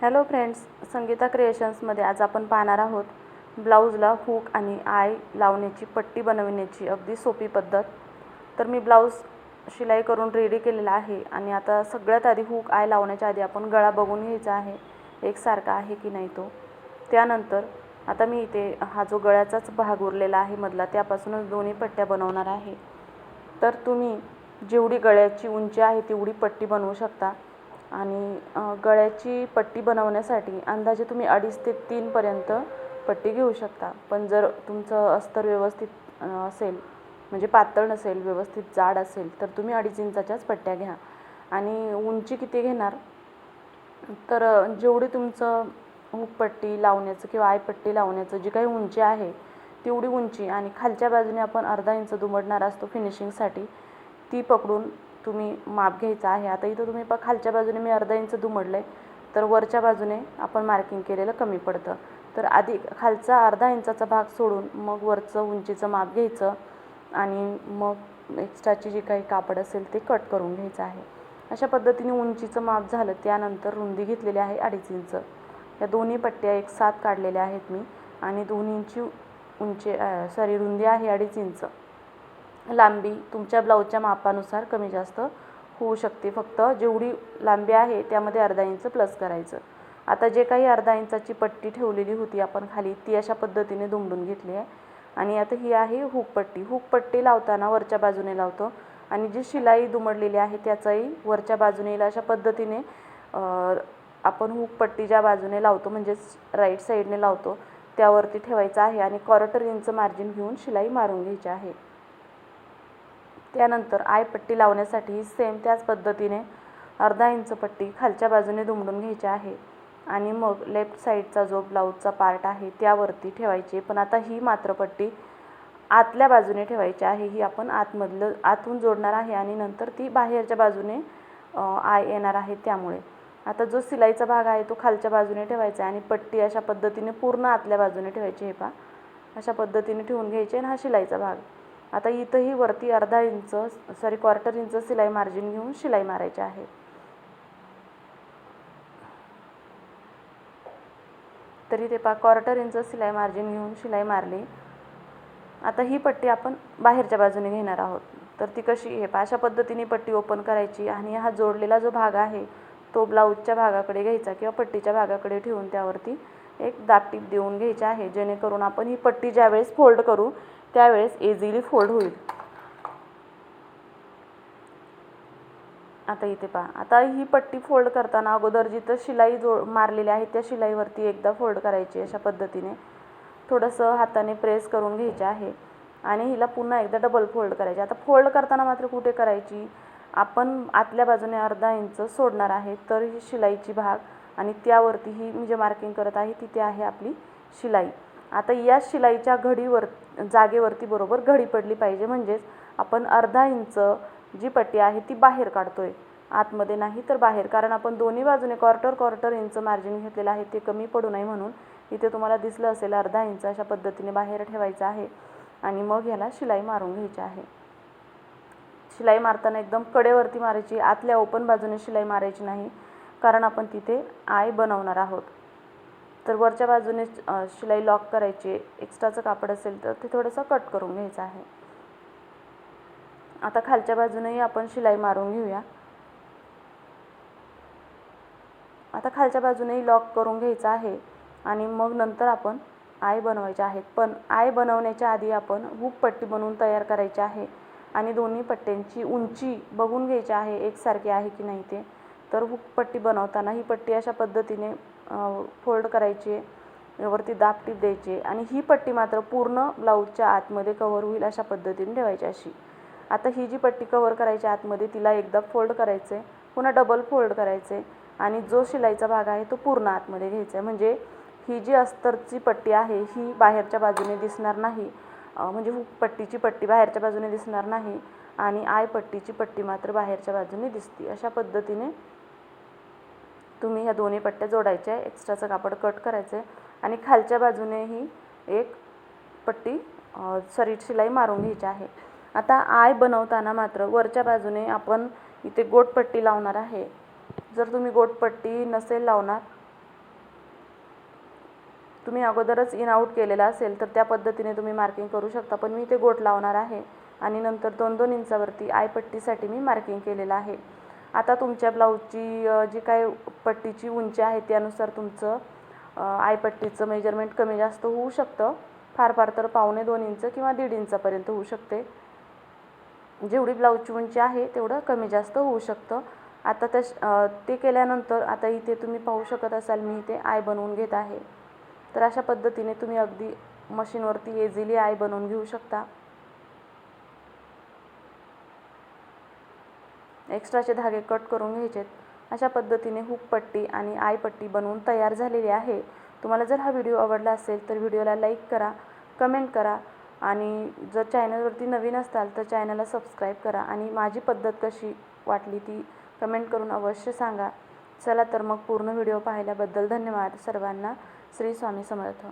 Hello friends Sangeeta क्रिएशन्समध्ये आज आपण पाहणार आहोत ब्लाऊजला हुक आणि आय लावण्याची पट्टी बनविण्याची अगदी सोपी पद्धत. तर मी ब्लाऊज शिलाई करून रेडी केलेला आहे आणि आता सगळ्यात आधी हुक आय लावण्याच्या आधी आपण गळा बघून घ्यायचा आहे एकसारखा आहे की नाही तो. त्यानंतर आता मी इथे हा जो गळ्याचाच भाग उरलेला आहे मधला त्यापासूनच दोन्ही पट्ट्या बनवणार आहे. तर तुम्ही जेवढी गळ्याची उंची आहे तेवढी पट्टी बनवू शकता. आणि गळ्याची पट्टी बनवण्यासाठी अंदाजे तुम्ही अडीच ते तीनपर्यंत पट्टी घेऊ शकता. पण जर तुमचं अस्तर व्यवस्थित असेल म्हणजे पातळ नसेल व्यवस्थित जाड असेल तर तुम्ही अडीच इंचाच्याच पट्ट्या घ्या. आणि उंची किती घेणार? तर जेवढी तुमचं हुकपट्टी लावण्याचं किंवा आयपट्टी लावण्याचं जी काही उंची आहे तेवढी उंची आणि खालच्या बाजूने आपण अर्धा इंच दुमडणार असतो फिनिशिंगसाठी ती पकडून तुम्ही माप घ्यायचं आहे. आता इथं तुम्ही पहा खालच्या बाजूने मी अर्धा इंच दुमडलं आहे तर वरच्या बाजूने आपण मार्किंग केलेलं कमी पडतं. तर आधी खालचा अर्धा इंचाचा भाग सोडून मग वरचं उंचीचं माप घ्यायचं आणि मग एक्स्ट्राची जी काही कापड असेल ते कट करून घ्यायचं आहे. अशा पद्धतीने उंचीचं माप झालं त्यानंतर रुंदी घेतलेली आहे अडीच इंच. या दोन्ही पट्ट्या एक साथ काढलेल्या आहेत मी. आणि दोन्हींची उंची सॉरी रुंदी आहे अडीच इंच. लांबी तुमच्या ब्लाऊजच्या मापानुसार कमी जास्त होऊ शकते. फक्त जेवढी लांबी आहे त्यामध्ये अर्धा इंच प्लस करायचं. आता जे काही अर्धा इंचाची पट्टी ठेवलेली होती आपण खाली ती अशा पद्धतीने दुमडून घेतली आहे. आणि आता ही आहे हुकपट्टी हुकपट्टी लावताना वरच्या बाजूने लावतो. आणि जी शिलाई दुमडलेली आहे त्याचाही वरच्या बाजूने येईल. अशा पद्धतीने आपण आपण हुकपट्टी ज्या बाजूने लावतो म्हणजेच राईट साईडने लावतो त्यावरती ठेवायचं आहे. आणि क्वार्टर इंच मार्जिन घेऊन शिलाई मारून घ्यायची आहे. त्यानंतर आय पट्टी लावण्यासाठी सेम त्याच पद्धतीने अर्धा इंच पट्टी खालच्या बाजूने दुमडून घ्यायची आहे. आणि मग लेफ्ट साईडचा जो ब्लाऊजचा पार्ट आहे त्यावरती ठेवायची. पण आता ही मात्र पट्टी आतल्या बाजूने ठेवायची आहे. ही आपण आतमधलं आतून जोडणार आहे आणि नंतर ती बाहेरच्या बाजूने आय येणार आहे त्यामुळे. आता जो सिलाईचा भाग आहे तो खालच्या बाजूने ठेवायचा आहे आणि पट्टी अशा पद्धतीने पूर्ण आतल्या बाजूने ठेवायची हे पा अशा पद्धतीने ठेवून घ्यायची आणि हा शिलाईचा भाग. आता इथंही वरती अर्धा इंच सॉरी क्वार्टर इंच सिलाई मार्जिन घेऊन शिलाई मारायची आहे. तरी ते पा क्वार्टर इंच सिलाई मार्जिन घेऊन शिलाई मारली. आता ही पट्टी आपण बाहेरच्या बाजूने घेणार आहोत. तर ती कशी हे पा अशा पद्धतीने पट्टी ओपन करायची आणि हा जोडलेला जो भाग आहे तो ब्लाऊजच्या भागाकडे घ्यायचा किंवा पट्टीच्या भागाकडे ठेवून त्यावरती एक दापटीप देऊन घ्यायची आहे जेणेकरून आपण ही पट्टी ज्यावेळेस फोल्ड करू त्यावेळेस इझिली फोल्ड होईल. आता इथे पहा. आता ही पट्टी फोल्ड करताना अगोदर जिथं शिलाई जो मारलेली आहे त्या शिलाईवरती एकदा फोल्ड करायची अशा पद्धतीने. थोडंसं हाताने प्रेस करून घ्यायचे आहे. आणि हिला पुन्हा एकदा डबल फोल्ड करायची. आता फोल्ड करताना मात्र कुठे करायची? आपण आतल्या बाजूने अर्धा इंच सोडणार आहे तर ही शिलाईची भाग आणि त्यावरती ही मी जे मार्किंग करत आहे तिथे आहे आपली शिलाई. आता या शिलाईच्या घडीवर जागेवरती बरोबर घडी पडली पाहिजे. म्हणजेच आपण अर्धा इंच जी पट्टी आहे ती बाहेर काढतोय. आतमध्ये नाही तर बाहेर. कारण आपण दोन्ही बाजूने क्वार्टर क्वार्टर इंच मार्जिन घेतलेलं आहे. ते कमी पडू नये म्हणून इथे तुम्हाला दिसलं असेल अर्धा इंच अशा पद्धतीने बाहेर ठेवायचं आहे. आणि मग ह्याला शिलाई मारून घ्यायची आहे. शिलाई मारताना एकदम कडेवरती मारायची आतल्या ओपन बाजूने शिलाई मारायची नाही. कारण आपण तिथे आय बनवणार आहोत. तर वरच्या बाजूने शिलाई लॉक करायची एक्स्ट्राचं कापड असेल तर ते थोडंसं कट करून घ्यायचं आहे. आता खालच्या बाजूनेही आपण शिलाई मारून घेऊया. आता खालच्या बाजूनेही लॉक करून घ्यायचं आहे आणि मग नंतर आपण आय बनवायचे आहेत. पण आय बनवण्याच्या आधी आपण हुक पट्टी बनवून तयार करायची आहे आणि दोन्ही पट्ट्यांची उंची बघून घ्यायची आहे एकसारखी आहे की नाही ते. तर हुक पट्टी बनवताना ही पट्टी अशा पद्धतीने फोल्ड करायचे वरती दापटीप द्यायची आणि ही पट्टी मात्र पूर्ण ब्लाऊजच्या आतमध्ये कव्हर होईल अशा पद्धतीने ठेवायची अशी. आता ही जी पट्टी कव्हर करायची आतमध्ये तिला एकदा फोल्ड करायचं आहे पुन्हा डबल फोल्ड करायचं आहे आणि जो शिलाईचा भाग आहे तो पूर्ण आतमध्ये घ्यायचा आहे म्हणजे ही जी अस्तरची पट्टी आहे ही बाहेरच्या बाजूने दिसणार नाही. म्हणजे पट्टीची पट्टी बाहेरच्या बाजूने दिसणार नाही आणि आय पट्टीची पट्टी मात्र बाहेरच्या बाजूने दिसते. अशा पद्धतीने तुम्ही ह्या दोन्ही पट्ट्या जोडायच्या आहे. एक्स्ट्राचं कापड कट करायचं आहे आणि खालच्या बाजूनेही एक पट्टी सरीट शिलाई मारून घ्यायची आहे. आता आय बनवताना मात्र वरच्या बाजूने आपण इथे गोटपट्टी लावणार आहे. जर तुम्ही गोटपट्टी नसेल लावणार तुम्ही अगोदरच इन आऊट केलेला असेल तर त्या पद्धतीने तुम्ही मार्किंग करू शकता. पण मी इथे गोट लावणार आहे. आणि नंतर दोन दोन इंचावरती आयपट्टीसाठी मी मार्किंग केलेलं आहे. आता तुमच्या ब्लाऊजची जी काय पट्टीची उंची आहे त्यानुसार तुमचं आयपट्टीचं मेजरमेंट कमी जास्त होऊ शकतं. फार फार तर पावणे दोन इंच किंवा दीड इंचापर्यंत होऊ शकते. जेवढी ब्लाऊजची उंची आहे तेवढं कमी जास्त होऊ शकतं. आता त्या ते केल्यानंतर आता इथे तुम्ही पाहू शकत असाल मी इथे आय बनवून घेत आहे. तर अशा पद्धतीने तुम्ही अगदी मशीनवरती इझिली आय बनवून घेऊ शकता. एक्स्ट्राचे धागे कट करून घ्यायचेत. अशा पद्धतीने हुक पट्टी आणि आय पट्टी बनवून तयार झालेली आहे. तुम्हाला जर हा व्हिडिओ आवडला असेल तर व्हिडिओला लाईक करा कमेंट करा आणि जर चॅनलवरती नवीन असाल तर चॅनलला सबस्क्राईब करा आणि माझी पद्धत कशी वाटली ती कमेंट करून अवश्य सांगा. चला तर मग पूर्ण व्हिडिओ पाहिल्याबद्दल धन्यवाद. सर्वांना श्री स्वामी समर्थ.